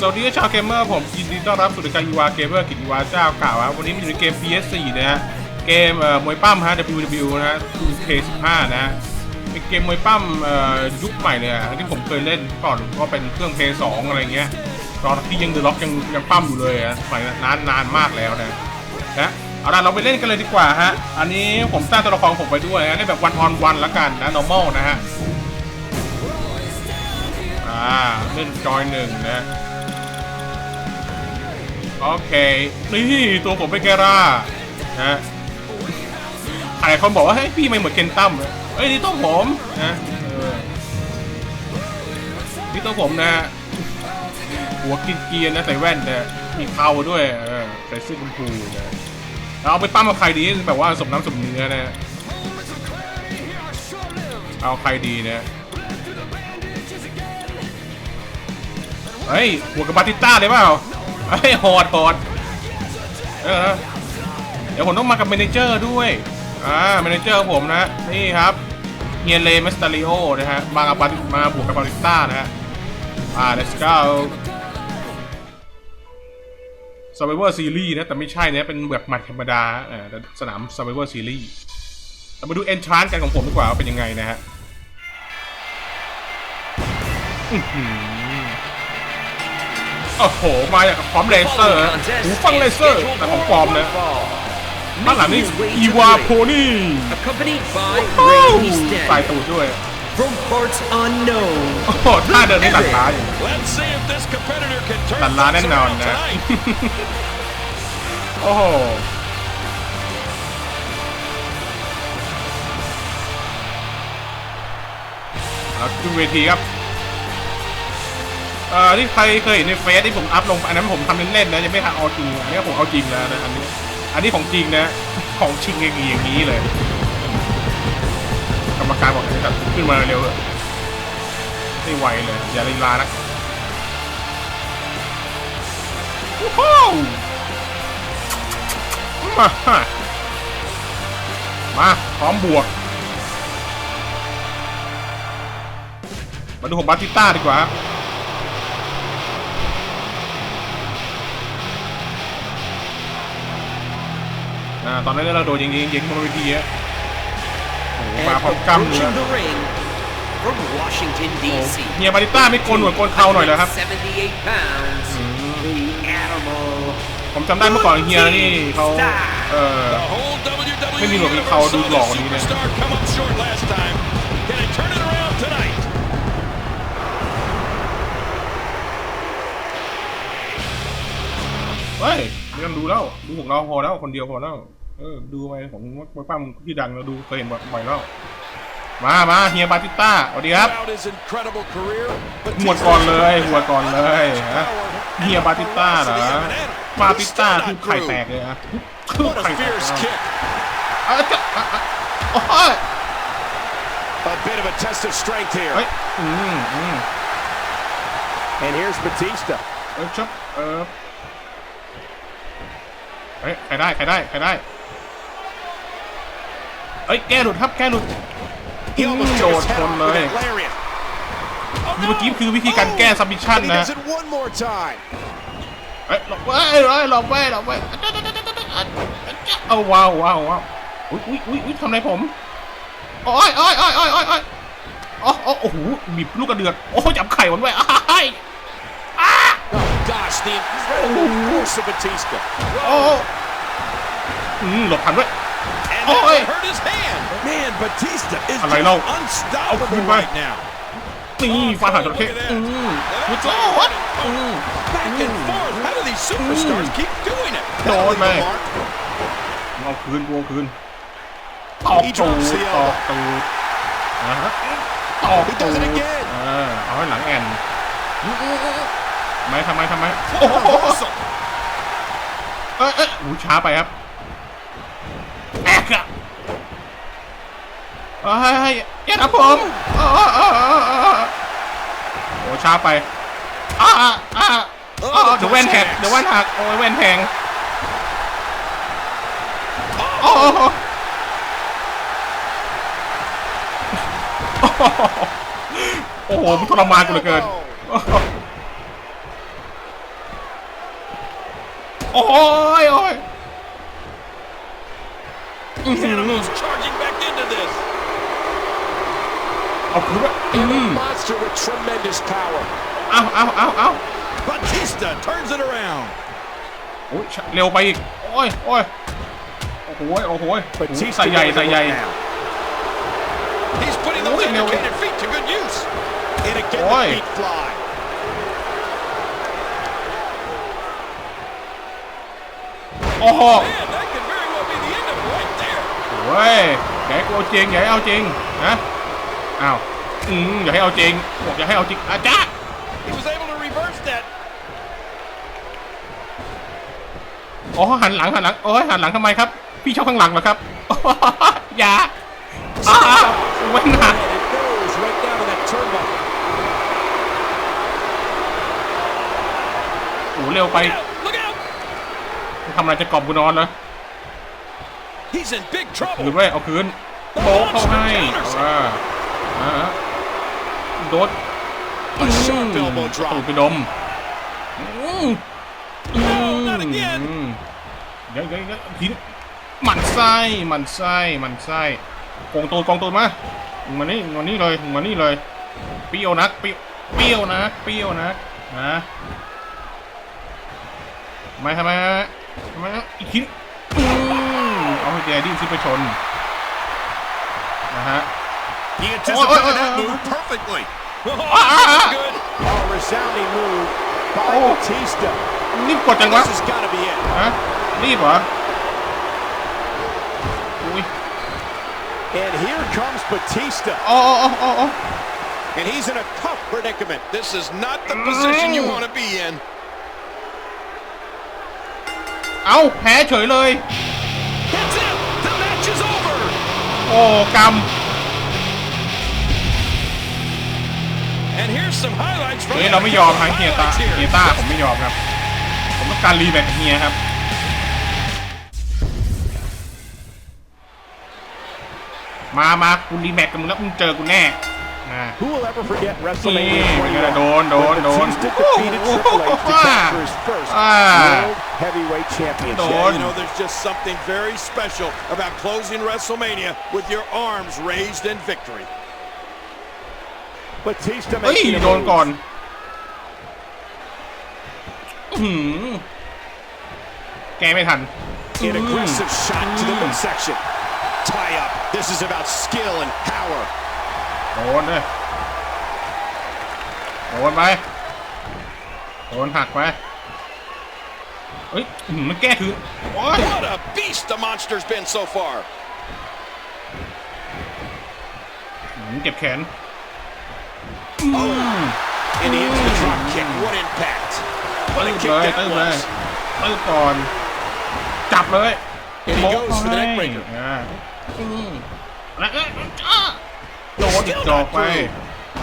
สวัสดีชาวเกมเมอร์ผมยินดีต้อนรับสู่รายการอีวาเกมเมอร์กิจวาเจ้าเก่าครับวันนี้มันอยู่ในเกม PS4 นะฮะเกมเอ่อมวยปั้มฮะ WW นะฮะ 2K15 นะฮะเป็นเกมมวยปั้มเอ่อยุคใหม่เลยอะที่ผมเคยเล่นก่อนก็เป็นเครื่อง PS2 อะไรเงี้ยตอนที่ยังเดือะล็อกยังยังปั้มอยู่เลยอะสมัยนานนานมากแล้วนะนะเอาล่ะเราไปเล่นกันเลยดีกว่าฮะอันนี้ผมสร้างตัวละครผมไปด้วยนะได้แบบวันออนวันละกันนะ normal นะฮะอ่าเล่นจอยหนึ่งนะ โอเค นี่ตัวผมเป็นแกร่านะใครคนบอกว่าเฮ้ยพี่ไม่เหมือนเคนตั้มเอ้ยนี่ตัวผมนะเออนี่ตัวผมนะฮะหัวกินเกียร์นะใส่แว่นนะมีเขาด้วยใส่เสื้อชมพูนะแล้วเอาไปปั้มกับใครดีแบบว่าสมน้ำสมเนื้อนะเอาใครดีนะเฮ้ยหัวกับบาติต้าเลยเปล่า เฮ้ยโหดโหดเออเดี๋ยวผมต้องมากับเมนเจอร์ด้วย อ่าเมนเจอร์ผมนะ นี่ครับเฮียเลมัสตาริโอนะฮะ มากับบาติมาบวกกับบาติต้านะฮะ อ่า let's go Survivor Series นะ แต่ไม่ใช่นะ เป็นแบบแมตช์ธรรมดาออแต่สนาม Survivor Series เรามาดู Entrance กันของผมดีกว่าว่าเป็นยังไงนะฮะ โอ้โห มาอย่างกับพร้อมเลเซอร์ฮะหูฟังเลเซอร์แต่ของปลอมนะด้านหลังนี่อีวาโพนี่ accompanied by ใส่ Randy ตูดด้วย from parts unknown. โอ้โหท่าเดินนี่หลังล้าอยู่ Let's see if this competitor can turn หลังล้าแน่ things นอน around นะ tonight. โอ้โหแล้วขึ้นเวทีครับ เอ่อที่ใครเคยเห็นในเฟซที่ผมอัพลงอันนั้นผมทำเล่นๆนะยังไม่ทำเอาจริงอันนี้ผมเอาจริงแล้วนะอันนี้อันนี้ของจริงนะของจริงอย่างนี้อย่างนี้เลยกรรมการบอกให้ตัดขึ้นมาเร็วเลยไม่ไหวเลย อย่าลีลานะวู้ฮู้มามาพร้อมบวกมาดูของบาติสต้าดีกว่า อ่าตอนนั้นเราโดนยิงยิงยิงบนเวทีอะโอ้โหมา And พร้อมกล้ามเนื้อ approaching the ring from Washington, โอ้ D.C. เฮียบาติสต้าไม่โกนหนวดโกนเข่าหน่อยเหรอครับ78 pounds, the animal. ผมจำได้เมื่อก่อนเฮียนี่เขาเออ The whole WWE ไม่มีหนวดมี Universe เขาดู saw หล่อ this กว่านี้นะ superstar come up short last time. Can it turn it around tonight? เฮ้ยไม่ต้องดูแล้ว ดูของเราพอแล้ว คนเดียวพอแล้ว เออ ดูไปของมวยปั้มที่ดังเราดูเคยเห็นบ่อยแล้ว มามาเฮียบาติสต้าสวัสดีครับ Throughout his incredible career, หมวดก่อนเลยหัวดก่อนเลยฮะเฮียบาติสต้าเหรอบาติสต้าคือไข่แตกเลยฮะคือ What ไข่ a แตก fierce kick. อะจะอะอะโอ้ย A bit of a test of strength เฮ้ย here. อืมอืม And here's Batista. เออชับเออเฮ้ยใครได้ ใครได้ ใครได้ เฮ้ยแกหลุดครับแกหลุด He almost Mm, took his Lord, head off one with leg. that lariat. Oh, นี่เมื่อกี้คือวิธีการแก้ซับมิชชั่น And he นะ does it one more time. เฮ้ยหลบไว้เฮ้ยหลบไว้หลบไว้เอาว้าวว้าวว้าวอุ้ยอุ้ยอุ้ยอุ้ยทำอะไรผมโอ้ยโอ้ยโอ้ยโอ้ยโอ้ยโอ้ยโอ้โอ้โอ้โหบีบลูกกระเดือกโอ้จับไข่มันไว้อ้าย Oh, gosh, the incredible force of Batista. โอ้อืมหลบทันด้วย And Oh, that hey. hurt his hand. Man, Batista is อะไรเล่า unstoppable Oh, goodbye. right now. นี่ฟาดหางจระเข้อืมมุดโอ้ยอืม Back and forth. How do these superstars keep doing it? Lord, That'll leave a man. mark. เอาคืนกูเอาคืนตอกตูดตอกตูดนะฮะตอก He ตู does ด it again. เออเอาให้หลังแอนทำไมทำไมทำไมโอ้โห Reversal. เอ้ยเอ้ยหูช้าไปครับแอกอะ เฮ้ยอย่าทำผมเออเออเออเออเออโอ้ช้าไปอ่าอ่าเดี๋ยวแว่นแหกเดี๋ยวแว่นหักโอ้ยแว่นแทงโอ้โอ้โหมันทรมานกูเหลือเกิน โอ้ยโอ้ย Xanomos charging back into this. เอาคืนไปอื And a ม monster with tremendous power. เอาเอาเอาเอา Batista turns it around. โอ้ยเร็วไปอีก โอ้ยโอ้ยโอ้โหโอ้โห Batista ใส่ใหญ่ with the ใส่ใหญ่ look now. He's putting those Oi, no. educated feet to good use. And again, Oi. the feet fly. โอ้โห Man, that could very well be the end of it right there. เว้ยอย่าให้กูเอาจริงอย่าให้เอาจริงนะ อ้าวอืมอย่าให้เอาจริงบอกอย่าให้เอาจริงอาจ้า He was able to reverse that. อ๋อหันหลังหันหลังโอ้ยหันหลังทำไมครับ พี่ชอบข้างหลังเหรอครับอย่าอ้าไม่หนัก And it goes right down to that turnbuckle. โอ้เร็วไป Look out! ทำอะไรจะกล่อมกูนอนเหรอ He's in big คืน trouble. ไว้เอาคืนโบะเข้าให้อ่าอ่า โดด A sharp elbow ตูด drop. ไปดมอืมอืม not again. อืมเดี๋ยวเดี๋ยวเดี๋ยวทีนี้หมันไส้หมันไส้หมันไส้กองตูดกองตูดมามึงมานี่มึงมานี่เลยมึงมานี่เลยเปรี้ยวนักเปรี้ยวเปรี้ยวนักเปรี้ยวนักนะทำไมทำไมทำไมอีกทีอืมเอาให้แกดิ้นซิไปชนนะฮะ He Oi, oi, anticipated oi, that oi, move perfectly. Oh, Ah, ah, this ah. is good. A resounding move by Oh. Batista. รีบกดจังวะ This has got to be it. ฮะรีบเหรออุ้ย And here comes Batista. อ๋ออ๋ออ๋ออ๋อ And he's in a tough predicament. This is not the position you Mm. want to be in. เอ้าแพ้เฉยเลย That's it. The match is over. โอ้ก รรม And here's some highlights from เฮ้ย the เราไม่ยอมฮะเฮียตา highlights here. เฮียต้าผมไม่ยอมครับ ผมต้องการรีแมตช์เฮียครับ มามากูรีแมตช์กับมึงแล้วมึงเจอกูแน่นะ Who will ever forget นี่ WrestleMania เป็นไงล่ะ 21 โดนโดน when โดน Batista defeated Triple H to capture his first อ่า World Heavyweight Championship. Doon. You know, there's just something very special about closing WrestleMania with your arms raised in victory. Batista เฮ้ย making a โดน move. ก่อนอื้อหือแกไม่ทัน An aggressive shot to the midsection. Tie up. This is about skill and power. โดนเลยโดนไปโดนหักไปเฮ้ยอื้อหือมันแก้คืนโอ้ย What a beast the monster's been so far. อื้อหือเจ็บแขน And he hits the drop kick. What impact. What a kick that was. ตื้อก่อน จับเลยเอ็มโม่ให้อ่าแล้วก็โดนจอกไป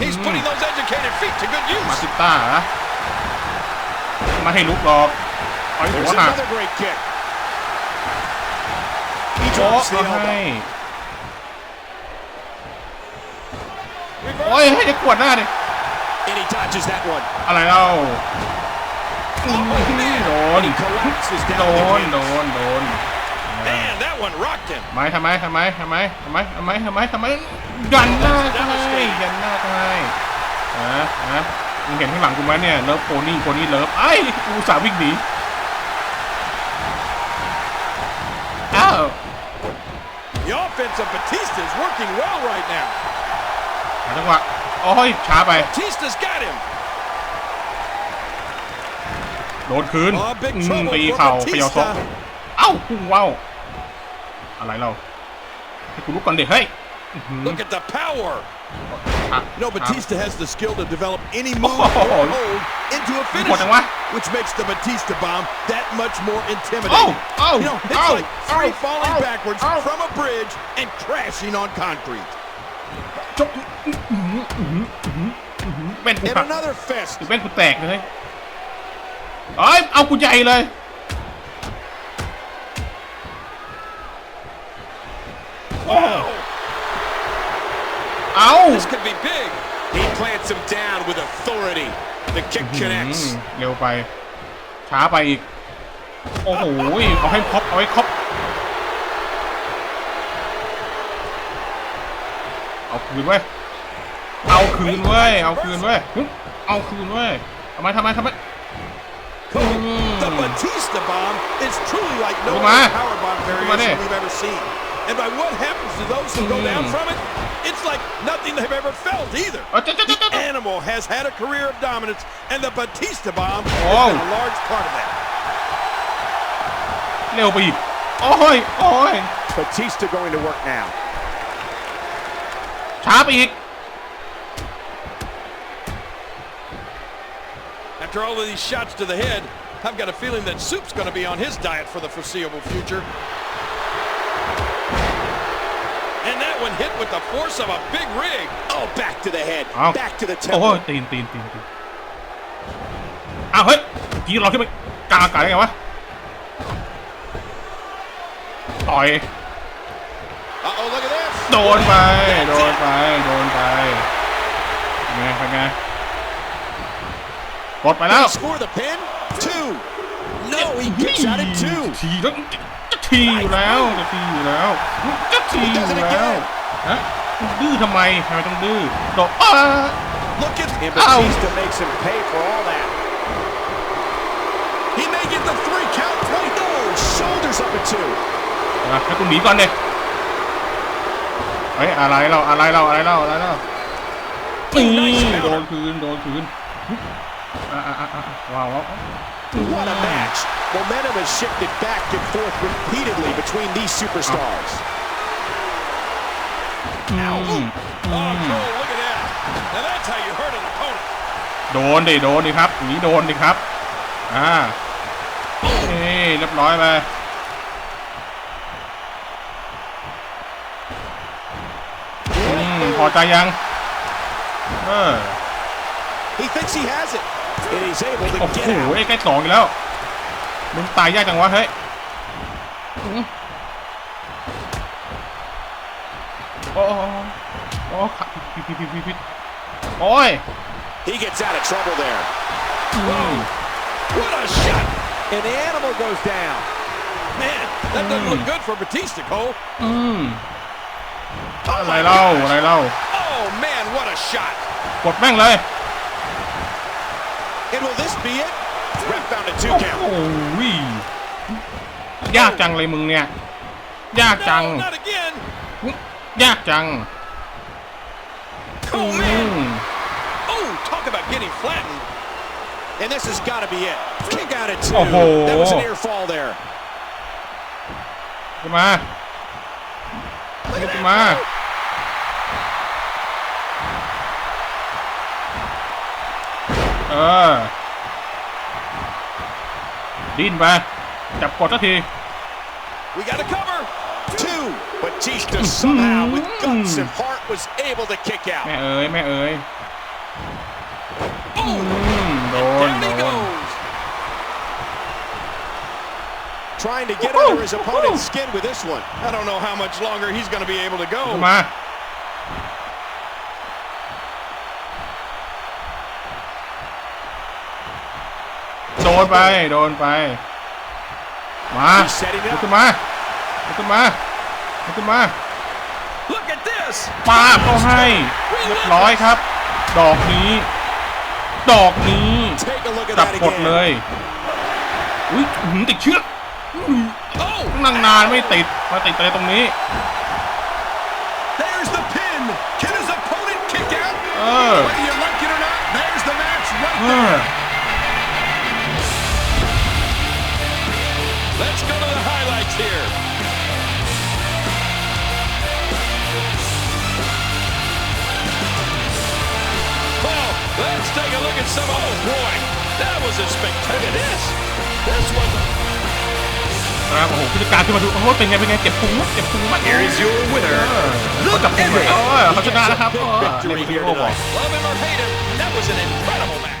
He's putting those educated feet to good use. มาติต้ามาให้ลุกหลอกไอ้หัวหนักโอ้ให้ โอ้ยให้จะกวดหน้าดิ And he dodges that one. อะไรเล่าอืมโดน He collapses โด down น the โด ring. นโดน Man, that one rocked him. ทำไมทำไมทำไมทำไมทำไมทำไมทำไมทำไมยันหน้าก็ให้ยันหน้าก็ให้นะนะมึงเห็นข้างหลังกูไหมเนี่ยเลิฟโพนี่โพนี่เลิฟไอ้ยกูอุตสาห์วิ่งหนีอ้าว The offense of Batista is working well right now. หาจังหวะโอ้ยช้าไป Batista's got him. โดนคืน Oh, big อืม trouble ตี for เข่าเขย่าศพ Batista. เอ้าพุ่งว่าวอะไรเราให้กูลุกก่อนเด็กเฮ้ยอื้อหือ Look at the power. อะ You know, Batista has the skill to develop any Oh. move or hold into a หมด finish, จังวะ which makes the Batista bomb that much more Oh, intimidating. oh, you know, it's oh, like three oh, falling oh, backwards oh. from a bridge and crashing on concrete. จบ อื้อหืออื้อหืออื้อหืออื้อหือเป็นกู And หัก another fist. หรือเป็นกูแตกเลยเอ้ยเอากูใหญ่เลย Wow. เอา This could be big. He plants him down with authority. The kick อื connects. มเร็วไป ช้าไปอีก โอ้โห เอาให้ครบเอาให้ครบเอาคืนเว้ย เอาคืนเว้ย เอาคืนเว้ยหึเอาคืนเว้ยทำไมทำไมทำไม The Batista bomb is truly like no Come on. other power bomb Come on variation in. we've ever seen. And by what happens to those who go down Mm. from it, it's like nothing they've ever felt either. เอาเจ๊ะเจ๊ะเจ๊ะ The เจ๊ะ animal has had a career of dominance, and the Batista bomb Oh. has been a large part of that. เร็วไปอีกโอ้ยโอ้ย Batista going to work now. ช้าไปอีก After all of these shots to the head, I've got a feeling that Soup's going to be on his diet for the foreseeable future. And that one hit with the force of a big rig. Oh, back to the head. Ow. Back to the โอ้ temple. ยตีนตีนตีนตีนอ้าวเฮ้ยยีเราขึ้นไปกลางอากาศได้ไงวะต่อย Uh-oh, look at this. โดนไป โดนไป โดนไปเป็นไงเป็นไง กดไปแล้ว Score the pin. Two. No, he kicks out at two. ทีแล้วจะทีอยู่แล้วจะทีอยู่แล้วจะทีอยู่แล้วฮะดื้อทำไมทำไมต้องดื้อโดดอ้า Look at And Ow. Batista makes him pay for all that. He may get the three count. Wait, No, shoulders up at two. อะให้กูหนีก่อนเลยเฮ้ยอะไรเราอะไรเราอะไรเราอะไรเรานี่โดนคืนโดนคืนอะอะอะอะ ว้าวว้าว What a match. Momentum has shifted back and forth repeatedly between these superstars. อืม Oh, Cole, look at that. Now that's how you hurt an opponent. โดนดิโดนดิครับอย่างนี้โดนดิครับอ่านี่เรียบร้อยไปอืมพอใจยังเออ He thinks he has it. And he's able to โอ้โห get out. ไอ้ใกล้สองอีกแล้วมึงตายยากจังวะเฮ้ยอืมโอ้โหโอ้ขับผิดผิดผิดผิดผิดโอ้ย He gets out of trouble there. อืม What a shot. And the animal goes down. Man, that doesn't look good for Batista, Cole. อืมอะไรเล่าอะไรเล่า Oh, man, what a shot. กดแม่งเลย And will this be it? Ref found a two โอ้ count. โหยากจังเลยมึงเนี่ย ยากจัง No, not again. ยากจัง Oh, อื man. ม Oh, talk about getting flattened. And this has got to be it. Kick out at two. Oh. That was an ear fall there. ขึ้นมาขึ้นมา เ ออ ดิ้นไป จับกดสักที We got to cover. Two. Batista somehow, with guts and heart, was able to kick out. แม่เอ๋ยแม่เอ๋ย Oh, อืมโดน down โด he น goes. Trying to get under his opponent's skin with this one. I don't know how much longer he's going to be able to ขึ้น go. มา นไป โดนไป มา He's setting ลุก up. ขึ้นมาลุกขึ้นมาลุกขึ้นมา Look at this. ป้าบเขาให้เรียบร้อยครับ ดอกนี้ ดอกนี้ Take a look at จับ that กดเล again. ยอุ้ยอื้อหือติดเชือก Oh, นั่งนานไม่ติดมาติดอะไรตรงนี้ there's the pin. Can his opponent kick out? เออ take a look at some. Oh boy, that was a spectacular. This, this was. A... ครับโอ้โหผู้จัดการขึ้นมาดู โอ้โหเป็นไง เป็นไง เจ็บพุงไหมเจ็บพุงไหม Here is your winner, เขาจับพุงเลยเออเขาชนะแล้วครับเออ Victory ในวิดี here โอบอก tonight. Love him or hate him, that was an incredible match.